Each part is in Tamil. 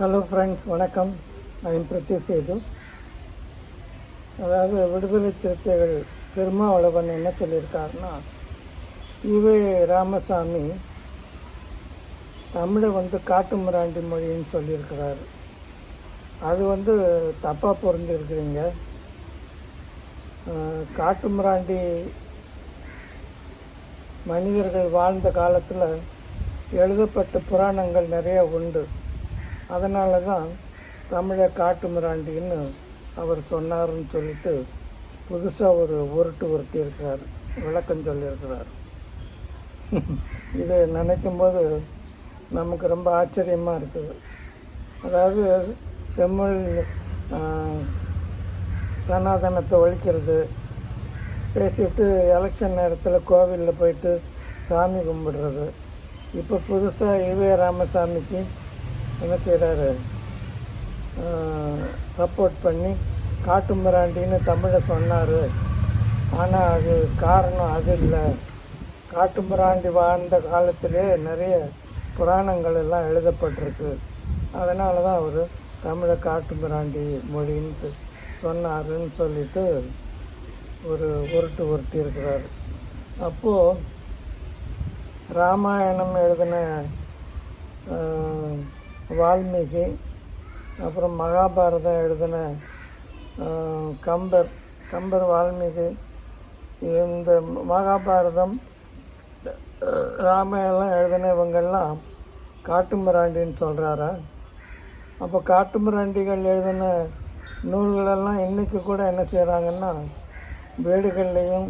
ஹலோ ஃப்ரெண்ட்ஸ் வணக்கம். நான் பிரித்தி சேது. அதாவது விடுதலை சிறுத்தைகள் திருமாவளவன் என்ன சொல்லியிருக்காருன்னா இவே ராமசாமி தமிழை வந்து காட்டுமிராண்டி மொழின்னு சொல்லியிருக்கிறாரு. அது வந்து தப்பாக புரிஞ்சிருக்கிறீங்க. காட்டு காட்டுமிராண்டி மனிதர்கள் வாழ்ந்த காலத்தில் எழுதப்பட்ட புராணங்கள் நிறைய உண்டு. அதனால தான் தமிழை காட்டு மிராண்டின்னு அவர் சொன்னார்ன்னு சொல்லிட்டு புதுசாக ஒரு உருட்டு உருட்டி இருக்கிறார் விளக்கம் சொல்லியிருக்கிறார். இதை நினைக்கும் போது நமக்கு ரொம்ப ஆச்சரியமாக இருக்குது அதாவது செம்மொழி சனாதனத்தை ஒழிக்கிறது பேசிவிட்டு எலெக்ஷன் நேரத்தில் கோவிலில் போயிட்டு சாமி கும்பிடுறது இப்போ புதுசாக ஈவே ராமசாமிக்கு என்ன செய்கிறாரு சப்போர்ட் பண்ணி காட்டு மிராண்டின்னு தமிழை சொன்னார். ஆனால் அது காரணம் அது இல்லை. காட்டு மிராண்டி வாழ்ந்த காலத்திலே நிறைய புராணங்கள் எல்லாம் எழுதப்பட்டிருக்கு. அதனால தான் அவர் தமிழை காட்டு மிராண்டி மொழின்னு சொ- சொன்னாருன்னு சொல்லிட்டு ஒரு உருட்டு உருட்டி இருக்கிறார். அப்போது ராமாயணம் எழுதின வால்மீகி அப்புறம் மகாபாரதம் எழுதின கம்பர் கம்பர் வால்மீகி. இந்த மகாபாரதம் ராமாயணம் எழுதின இவங்கெல்லாம் காட்டுமிராண்டின்னு சொல்கிறாரா அப்போ காட்டுமிராண்டிகள் எழுதின நூல்களெல்லாம் இன்றைக்கி கூட என்ன செய்கிறாங்கன்னா வீடுகள்லேயும்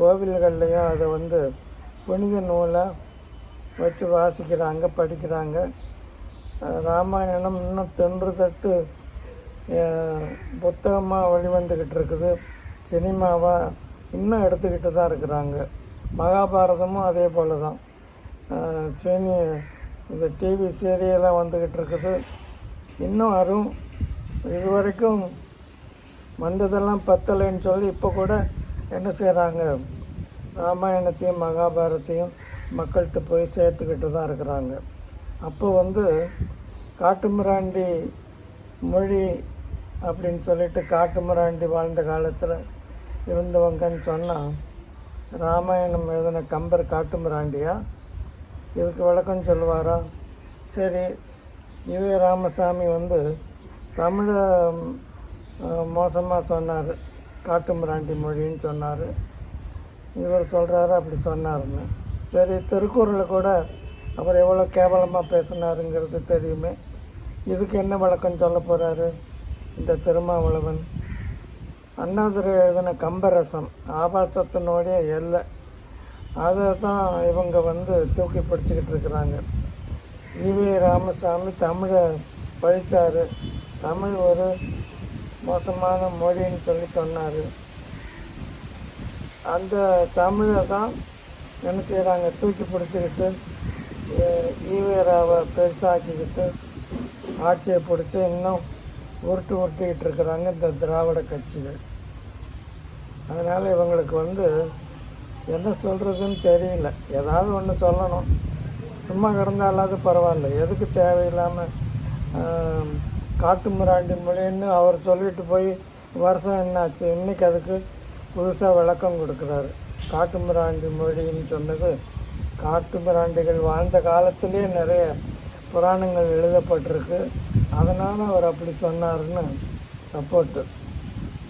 கோவில்கள்லேயும் அதை வந்து புனித நூலாக வச்சு வாசிக்கிறாங்க படிக்கிறாங்க. ராமாயணம் இன்னும் தென்று தட்டு புத்தகமாக வெளிவந்துக்கிட்டு இருக்குது. சினிமாவாக இன்னும் எடுத்துக்கிட்டு தான் இருக்கிறாங்க. மகாபாரதமும் அதே போல் தான். சீனி சினி இந்த டிவி சீரியலாக வந்துக்கிட்டு இருக்குது. இன்னும் அரும் இது வரைக்கும் வந்ததெல்லாம் பத்தலைன்னு சொல்லி இப்போ கூட என்ன செய்கிறாங்க ராமாயணத்தையும் மகாபாரத்தையும் மக்கள்கிட்ட போய் சேர்த்துக்கிட்டு தான் இருக்கிறாங்க. அப்போ வந்து காட்டுமிராண்டி மொழி அப்படின்னு சொல்லிட்டு காட்டுமிராண்டி வாழ்ந்த காலத்தில் இருந்தவங்கன்னு சொன்னால் ராமாயணம் எழுதின கம்பர் காட்டுமிராண்டியா? இதுக்கு விளக்கம் சொல்லுவாரா? சரி ஈவே ராமசாமி வந்து தமிழை மோசமாக சொன்னார். காட்டுமிராண்டி மொழின்னு சொன்னார். இவர் சொல்கிறாரு அப்படி சொன்னார்னு சரி திருக்குறளை கூட அவர் எவ்வளோ கேவலமாக பேசினாருங்கிறது தெரியுமே. இதுக்கு என்ன விளக்கம் சொல்ல போகிறாரு இந்த திருமாவளவன். அண்ணாதுரை எழுதின கம்பரசம் ஆபாசத்தினுடைய எல்லை. அதை தான் இவங்க வந்து தூக்கி பிடிச்சிக்கிட்டு இருக்கிறாங்க. இவி ராமசாமி தமிழை பழித்தார் தமிழ் ஒரு மோசமான மொழின்னு சொல்லி சொன்னார். அந்த தமிழை தான் என்ன செய்கிறாங்க தூக்கி பிடிச்சிக்கிட்டு ஈவேராவை பெருசாக்கிக்கிட்டு ஆட்சியை பிடிச்சி இன்னும் உருட்டு உருட்டிக்கிட்டு இருக்கிறாங்க இந்த திராவிட கட்சிகள். அதனால் இவங்களுக்கு வந்து என்ன சொல்கிறதுன்னு தெரியல. ஏதாவது ஒன்று சொல்லணும். சும்மா கிடந்தாலாவது பரவாயில்ல. எதுக்கு தேவையில்லாமல் காட்டு மிராண்டி மொழின்னு அவர் சொல்லிட்டு போய் வருஷம் என்னாச்சு? இன்றைக்கி அதுக்கு புதுசாக விளக்கம் கொடுக்குறாரு. காட்டு மிராண்டி மொழின்னு சொன்னது காட்டு பிராண்டிகள் வாழ்ந்த காலத்திலே நிறைய புராணங்கள் எழுதப்பட்டிருக்கு. அதனால் அவர் அப்படி சொன்னார்னு சப்போர்ட்டு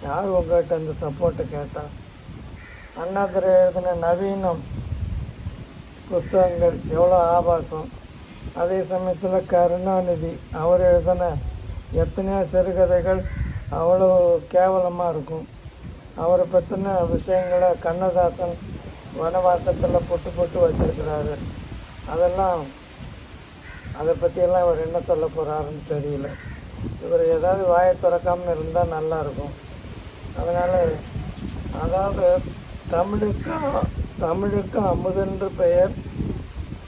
யார் உங்கள்கிட்ட அந்த சப்போர்ட்டை கேட்டால் அண்ணாதுரை எழுதின நவீனம் புஸ்தகங்கள் எவ்வளோ ஆபாசம். அதே சமயத்தில் கருணாநிதி அவர் எழுதின எத்தனையோ சிறுகதைகள் அவ்வளோ கேவலமாக இருக்கும். அவரை பற்றின விஷயங்களை கண்ணதாசன் வனவாசத்தில் பொட்டு போட்டு வச்சுருக்கிறாரு. அதெல்லாம் அதை பற்றியெல்லாம் அவர் என்ன சொல்ல போகிறாருன்னு தெரியல. இவர் ஏதாவது வாயை திறக்காமல் இருந்தால் நல்லாயிருக்கும் அதனால் அதாவது தமிழுக்கும் தமிழுக்கும் அமுதென்று பெயர்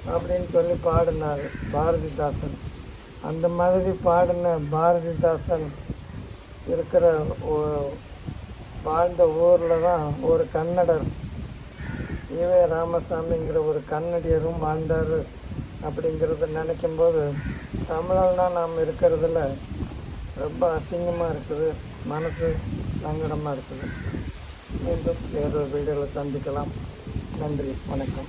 அப்படின்னு சொல்லி பாடினார் பாரதிதாசன். அந்த மாதிரி பாடின பாரதிதாசன் இருக்கிற ஓ- வாழ்ந்த ஊரில் தான் ஒரு கன்னடர் ஈவே ராமசாமிங்கிற ஒரு கன்னடியரும் வாழ்ந்தார் அப்படிங்கிறத நினைக்கும்போது தமிழன்னா நாம் இருக்கிறதுல ரொம்ப அசிங்கமாக இருக்குது மனசு சங்கடமாக இருக்குது. மீண்டும் வேறொரு வீடியோவில் சந்திக்கலாம். நன்றி வணக்கம்.